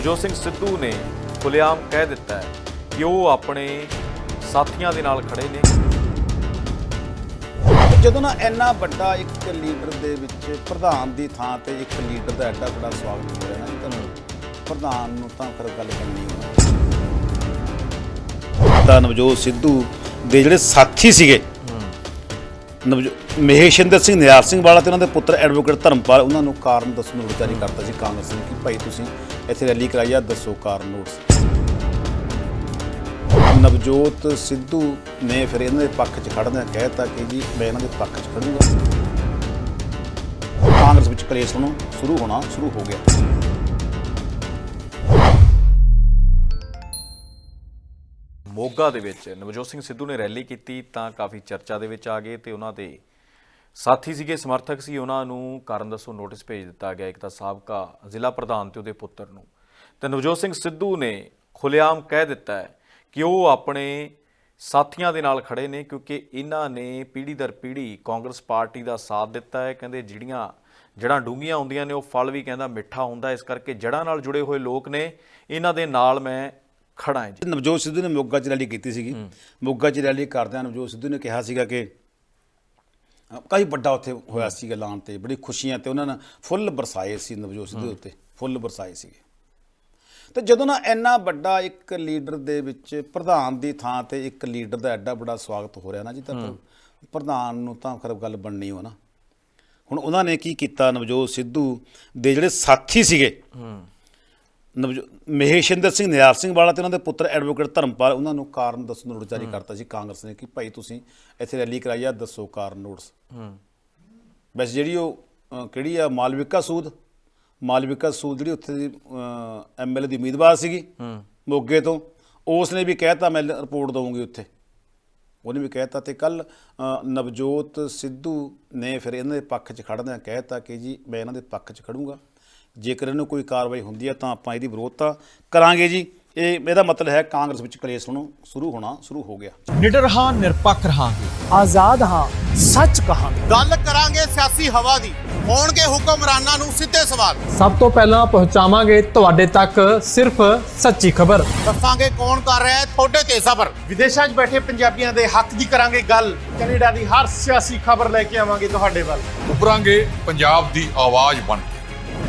ਨਵਜੋਤ ਸਿੰਘ ਸਿੱਧੂ ਨੇ ਖੁੱਲ੍ਹੇਆਮ ਕਹਿ ਦਿੱਤਾ ਹੈ ਕਿ ਉਹ ਆਪਣੇ ਸਾਥੀਆਂ ਦੇ ਨਾਲ ਖੜੇ ਨੇ। ਜਦੋਂ ਨਾ ਇੰਨਾ ਵੱਡਾ ਇੱਕ ਲੀਡਰ ਦੇ ਵਿੱਚ ਪ੍ਰਧਾਨ ਦੀ ਥਾਂ ਤੇ ਇੱਕ ਲੀਡਰ ਦਾ ਐਡਾ ਵੱਡਾ ਸਵਾਗਤ ਹੋ ਰਿਹਾ ਨਾ ਤੁਹਾਨੂੰ ਪ੍ਰਧਾਨ ਨੂੰ ਤਾਂ ਫਿਰ ਗੱਲ ਕਰਨੀ ਹੋਣੀ ਦਾ ਨਵਜੋਤ ਸਿੱਧੂ ਦੇ ਜਿਹੜੇ ਸਾਥੀ ਸੀਗੇ ਨਵਜੋ ਮਹੇਸ਼ਿੰਦਰ ਸਿੰਘ ਨਿਆਰ ਸਿੰਘ ਵਾਲਾ ਤੇ ਉਹਨਾਂ ਦੇ ਪੁੱਤਰ ਐਡਵੋਕੇਟ ਧਰਮਪਾਲ, ਉਹਨਾਂ ਨੂੰ ਕਾਰਨ ਦੱਸਣ ਨੂੰ ਜਾਰੀ ਕਰਤਾ ਸੀ ਕਾਂਗਰਸ ਨੂੰ ਕਿ ਭਾਈ ਤੁਸੀਂ ਇੱਥੇ ਰੈਲੀ ਕਰਾਈ ਆ, ਦੱਸੋ ਕਾਰਨ ਨੋਟਸ ਨਵਜੋਤ ਸਿੱਧੂ ਨੇ ਫਿਰ ਇਹਨਾਂ ਦੇ ਪੱਖ 'ਚ ਖੜਨਾ ਕਹਿਤਾ ਕਿ ਜੀ ਮੈਂ ਇਹਨਾਂ ਦੇ ਪੱਖ 'ਚ ਖੜੂੰਗਾ ਕਾਂਗਰਸ ਵਿੱਚ ਕਲੇਸ਼ ਹੋਣਾ ਸ਼ੁਰੂ ਹੋਣਾ ਸ਼ੁਰੂ ਹੋ ਗਿਆ। ਮੋਗਾ ਦੇ ਵਿੱਚ ਨਵਜੋਤ ਸਿੰਘ ਸਿੱਧੂ ਨੇ ਰੈਲੀ ਕੀਤੀ ਤਾਂ ਕਾਫੀ ਚਰਚਾ ਦੇ ਵਿੱਚ ਆ ਗਏ ਤੇ ਉਹਨਾਂ ਦੇ ਸਾਥੀ ਸੀਗੇ, ਸਮਰਥਕ ਸੀ। ਉਹਨਾਂ ਨੂੰ ਕਾਰਨ ਦੱਸੋ, ਨੋਟਿਸ ਭੇਜ ਦਿੱਤਾ ਗਿਆ। ਇੱਕ ਤਾਂ ਸਾਬਕਾ ਜ਼ਿਲ੍ਹਾ ਪ੍ਰਧਾਨ ਤੇ ਉਹਦੇ ਪੁੱਤਰ ਨੂੰ। ਤੇ ਨਵਜੋਤ ਸਿੰਘ ਸਿੱਧੂ ਨੇ ਖੁੱਲ੍ਹੇਆਮ ਕਹਿ ਦਿੱਤਾ ਹੈ ਕਿ ਉਹ ਆਪਣੇ ਸਾਥੀਆਂ ਦੇ ਨਾਲ ਖੜੇ ਨੇ ਕਿਉਂਕਿ ਇਹਨਾਂ ਨੇ ਪੀੜ੍ਹੀ ਦਰ ਪੀੜ੍ਹੀ ਕਾਂਗਰਸ ਪਾਰਟੀ ਦਾ ਸਾਥ ਦਿੱਤਾ ਹੈ। ਕਹਿੰਦੇ ਜਿਹੜੀਆਂ ਜੜਾਂ ਡੂੰਘੀਆਂ ਹੁੰਦੀਆਂ ਨੇ, ਉਹ ਫਲ ਵੀ ਕਹਿੰਦਾ ਮਿੱਠਾ ਹੁੰਦਾ ਇਸ ਕਰਕੇ ਜੜਾਂ ਨਾਲ ਜੁੜੇ ਹੋਏ ਲੋਕ ਨੇ। ਇਹਨਾਂ ਦੇ ਨਾਲ ਮੈਂ ਖੜਾ ਹਾਂ ਜੀ। ਨਵਜੋਤ ਸਿੱਧੂ ਨੇ ਮੋਗਾ 'ਚ ਰੈਲੀ ਕੀਤੀ ਸੀਗੀ। ਮੋਗਾ 'ਚ ਰੈਲੀ ਕਰਦਿਆਂ ਨਵਜੋਤ ਸਿੱਧੂ ਨੇ ਕਿਹਾ ਸੀਗਾ ਕਿ ਕਾਫੀ ਵੱਡਾ ਉੱਥੇ ਹੋਇਆ ਸੀ ਐਲਾਨ ਤੇ ਬੜੀ ਖੁਸ਼ੀਆਂ ਤੇ ਉਹਨਾਂ ਨੇ ਫੁੱਲ ਬਰਸਾਏ ਸੀ ਨਵਜੋਤ ਸਿੱਧੂ ਉੱਤੇ ਫੁੱਲ ਬਰਸਾਏ ਸੀਗੇ। ਤੇ ਜਦੋਂ ਨਾ ਇੰਨਾ ਵੱਡਾ ਇੱਕ ਲੀਡਰ ਦੇ ਵਿੱਚ ਪ੍ਰਧਾਨ ਦੀ ਥਾਂ ਤੇ ਇੱਕ ਲੀਡਰ ਦਾ ਐਡਾ ਵੱਡਾ ਸਵਾਗਤ ਹੋ ਰਿਹਾ ਨਾ ਜੀ ਤਾਂ ਪ੍ਰਧਾਨ ਨੂੰ ਤਾਂ ਫਿਰ ਗੱਲ ਬਣਨੀ ਹੋ ਨਾ। ਹੁਣ ਉਹਨਾਂ ਨੇ ਕੀ ਕੀਤਾ? ਨਵਜੋਤ ਸਿੱਧੂ ਦੇ ਜਿਹੜੇ ਸਾਥੀ ਸੀਗੇ ਮਹੇਸ਼ਿੰਦਰ ਸਿੰਘ ਨਿਆਰ ਸਿੰਘ ਵਾਲਾ ਤੇ ਉਹਨਾਂ ਦੇ ਪੁੱਤਰ ਐਡਵੋਕੇਟ ਧਰਮਪਾਲ ਉਹਨਾਂ ਨੂੰ ਕਾਰਨ ਦੱਸਣ ਨੂੰ ਜਾਰੀ ਕਰਤਾ ਸੀ ਕਾਂਗਰਸ ਨੇ ਕਿ ਭਾਈ ਤੁਸੀਂ ਇੱਥੇ ਰੈਲੀ ਕਰਾਈ ਆ ਦੱਸੋ ਕਾਰਨ ਨੋਟਸ। ਵੈਸੇ ਜਿਹੜੀ ਉਹ ਕਿਹੜੀ ਆ ਮਾਲਵਿਕਾ ਸੂਦ ਮਾਲਵਿਕਾ ਸੂਦ ਜਿਹੜੀ ਉੱਥੇ ਦੀ ਐਮਐਲਏ ਦੀ ਉਮੀਦਵਾਰ ਸੀਗੀ ਮੋਗੇ ਤੋਂ ਉਸ ਨੇ ਵੀ ਕਹਿਤਾ ਮੈਂ ਰਿਪੋਰਟ ਦਵਾਂਗੀ ਉੱਥੇ। ਉਹਨੇ ਵੀ ਕਹਿਤਾ ਤੇ ਕੱਲ ਨਵਜੋਤ ਸਿੱਧੂ ਨੇ ਫਿਰ ਇਹਨਾਂ ਦੇ ਪੱਖ 'ਚ ਖੜਨਾ ਕਹਿਤਾ ਕਿ ਜੀ ਮੈਂ ਇਹਨਾਂ ਦੇ ਪੱਖ 'ਚ ਖੜੂੰਗਾ। ਜੇਕਰ ਇਹਨੂੰ ਕੋਈ ਕਾਰਵਾਈ ਹੁੰਦੀ ਹੈ ਤਾਂ ਆਪਾਂ ਇਹਦੀ ਵਿਰੋਧਤਾ ਕਰਾਂਗੇ ਜੀ। ਇਹ ਇਹਦਾ ਮਤਲਬ ਹੈ ਕਾਂਗਰਸ ਵਿੱਚ ਕਲੇਸ਼ ਹੁਣ ਸ਼ੁਰੂ ਹੋਣਾ ਸ਼ੁਰੂ ਹੋ ਗਿਆ। ਨਿਡਰ ਹਾਂ ਨਿਰਪੱਖ ਰਹਾਂਗੇ। ਆਜ਼ਾਦ ਹਾਂ ਸੱਚ ਕਹਾਂਗੇ। ਗੱਲ ਕਰਾਂਗੇ ਸਿਆਸੀ ਹਵਾ ਦੀ। ਹੋਣਗੇ ਹੁਕਮਰਾਨਾਂ ਨੂੰ ਸਿੱਧੇ ਸਵਾਲ। ਸਭ ਤੋਂ ਪਹਿਲਾਂ ਪਹੁੰਚਾਵਾਂਗੇ ਤੁਹਾਡੇ ਤੱਕ ਸਿਰਫ ਸੱਚੀ ਖਬਰ। ਦੱਸਾਂਗੇ ਕੌਣ ਕਰ ਰਿਹਾ ਹੈ ਤੁਹਾਡੇ ਤੇ ਸਬਰ। ਵਿਦੇਸ਼ਾਂ 'ਚ ਬੈਠੇ ਪੰਜਾਬੀਆਂ ਦੇ ਹੱਕ ਦੀ ਕਰਾਂਗੇ ਗੱਲ। ਕੈਨੇਡਾ ਦੀ ਹਰ ਸਿਆਸੀ ਖਬਰ ਲੈ ਕੇ ਆਵਾਂਗੇ ਤੁਹਾਡੇ ਵੱਲ। ਉਭਰਾਂਗੇ ਪੰਜਾਬ ਦੀ ਆਵਾਜ਼ ਬਣ ਕੇ।